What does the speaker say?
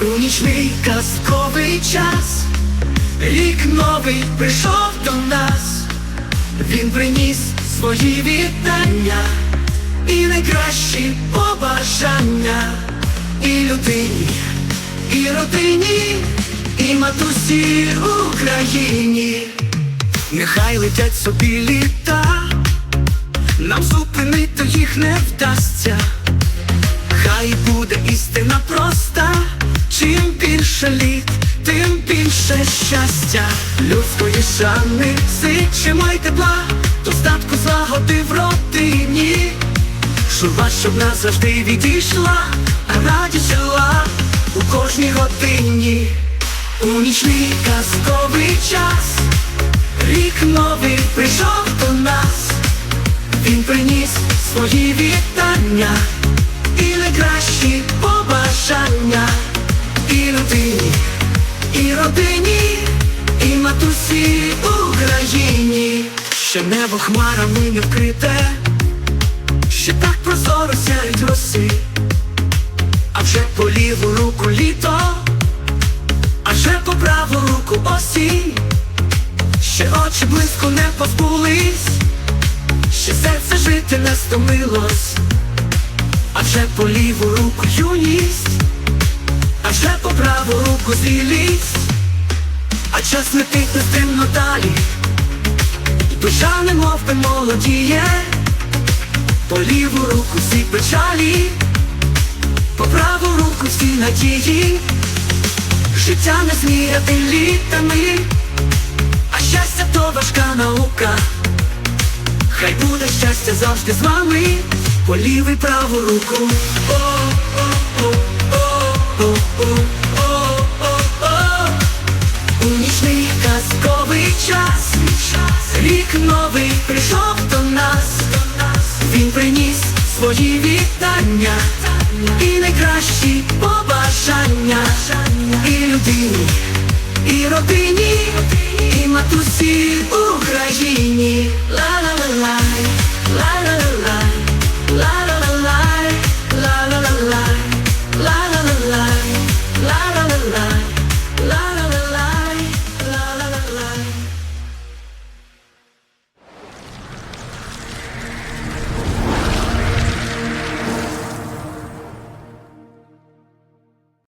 У нічний казковий час, рік новий прийшов до нас, він приніс свої вітання і найкращі побажання. І людині, і родині, і матусі Україні. Нехай летять собі літа, нам зупинити їх не вдасться. Хай буде істина проста, чим більше літ, тим більше щастя, людської шани, зичимо й тепла, достатку злагоди в родині, Журба, щоб назавжди відійшла, а радість жила у кожній годині, у нічний казковий час, рік новий прийшов до нас. Він приніс свої вітання і найкращі побажання. І людині, і родині, і матусі Україні. Ще небо хмарами не вкрите, ще так прозоро сяють роси, а вже по ліву руку літо, по праву руку осінь, ще очі близько не позбулись. Ще серце жити не стомилось, а вже по ліву руку юність, а вже по праву руку зрілість, а час летить нестримно далі, душа немов би молодіє, по ліву руку всі печалі, по праву руку всі надії, життя не зміряти літами, а щастя то важка наука. Хай буде щастя завжди з вами, по лівий праву руку. О, о, о, о, о, о, о, о, о. У нічний казковий час, рік новий прийшов до нас, він приніс свої вітання і найкращі побажання і людині, і родині, і матусі Україні. Ла-ла-ла-лай,